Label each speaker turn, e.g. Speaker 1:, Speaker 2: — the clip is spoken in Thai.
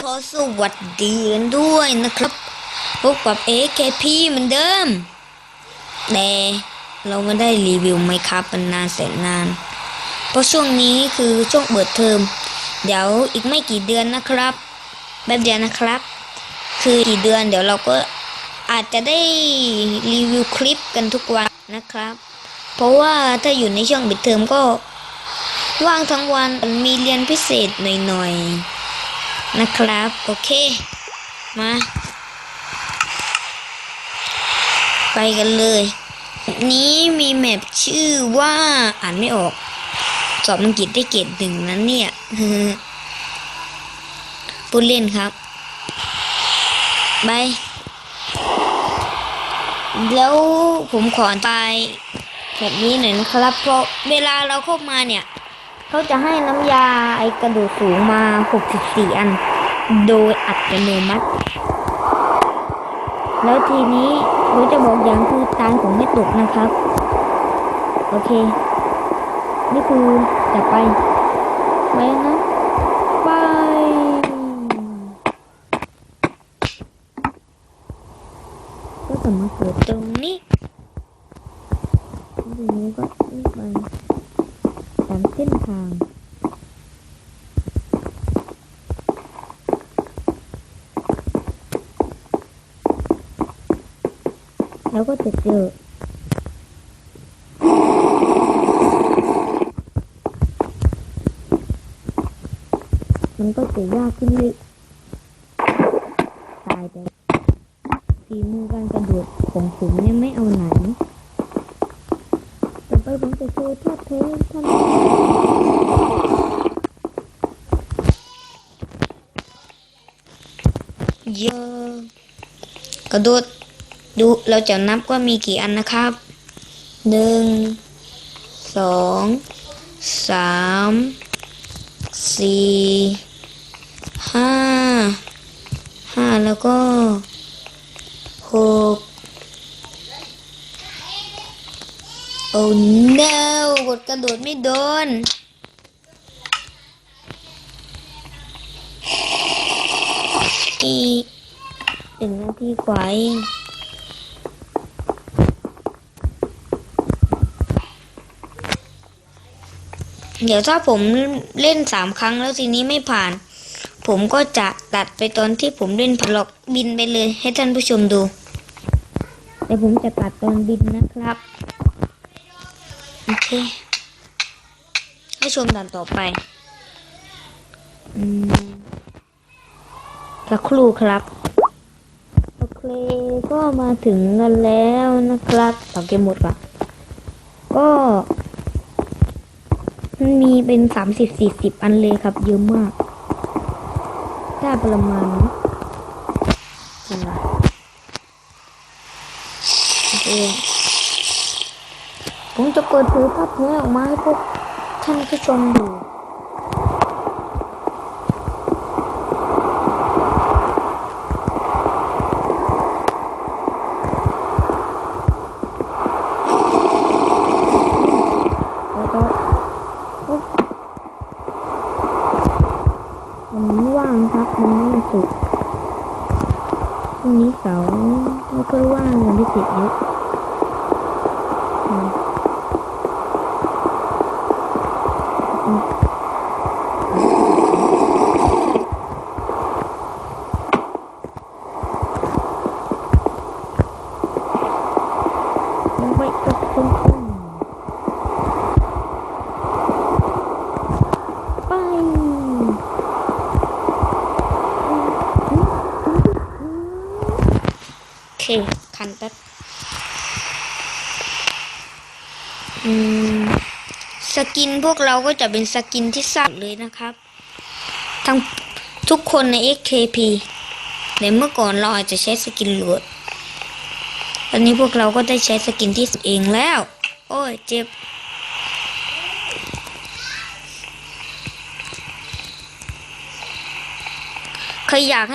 Speaker 1: ขอสวัสดีกันด้วยนะครับพบกับ AKP เหมือนเดิม แต่เราไม่ได้รีวิวไหมครับมันนานแสนนาน เพราะช่วงนี้คือช่วงเปิดเทอม เดี๋ยวอีกไม่กี่เดือนนะครับ แบบเดียวนะครับ คือกี่เดือนเดี๋ยวเราก็อาจจะได้รีวิวคลิปกันทุกวันนะครับ เพราะว่าถ้าอยู่ในช่วงปิดเทอมก็ว่างทั้งวันมีเรียนพิเศษหน่อยๆ นะครับ โอเค มา ไปกันเลย นี้มีแมปชื่อว่าอ่านไม่ออก สอบอังกฤษได้เกรดหนึ่งนั้นเนี่ยพูดเล่นครับบายแล้วผมขอไปแบบนี้หน่อยนะครับ เพราะเวลาเราเข้ามาเนี่ย เขาจะให้น้ำยาไอกระดูกสูงมา 64 อัน โดยอัตโนมัติ แล้วทีนี้ผมจะบอกอย่างคือตายของไม่ตกนะครับ โอเค นี่คือจะไปไปนะไปก็จะมาเกิดตรงนี้ ทางแล้วก็จะเจอมันก็จะยากขึ้นเลยตายไปฝีมือการกระโดดของผมเนี่ยไม่เอาไหน แต่ไปผมจะโชว์ท่าเทสท่า เยอะกระโดดดูเราจะนับว่ามีกี่อันนะครับหนึ่งสองสามสี่ห้าห้าแล้วก็หกโอ้ no กดกระโดดไม่โดน อีกหนึ่งนาทีกว่าเองเดี๋ยวถ้าผมเล่นสามครั้งแล้วทีนี้ไม่ผ่าน ผมก็จะตัดไปตอนที่ผมเล่นพลอกบินไปเลย ให้ท่านผู้ชมดูแต่ผมจะตัดตอนบินนะครับโอเคให้ชมด่านต่อไป อืม สักครู่ครับ โอเคก็มาถึงกันแล้วนะครับต่อเกมหมดก่อนก็มันมีเป็นสามสิบสี่สิบอันเลยครับ เยอะมากได้ประมาณอะไรโอเคผมจะเปิดเผยภาพนี้ออกมาให้พวกท่านผู้ชมดู แล้วก็ปุ๊บ วันนี้ว่างครับวันนี้วันศุกร์พรุ่งนี้เสาร์ไม่ค่อยว่างวันที่สิบเยอะอืมอืมยังไม่ตกตรงๆ ไปโอ เคคันตัดอืมสกินพวกเราก็จะเป็นสกินที่สร้างเลยนะครับ ทั้งทุกคนใน XKP แต่เมื่อก่อนเราอาจจะใช้สกินหลวดตอนนี้พวกเราก็ได้ใช้สกินที่เองแล้ว โอ้ยเจ็บใครอยากให้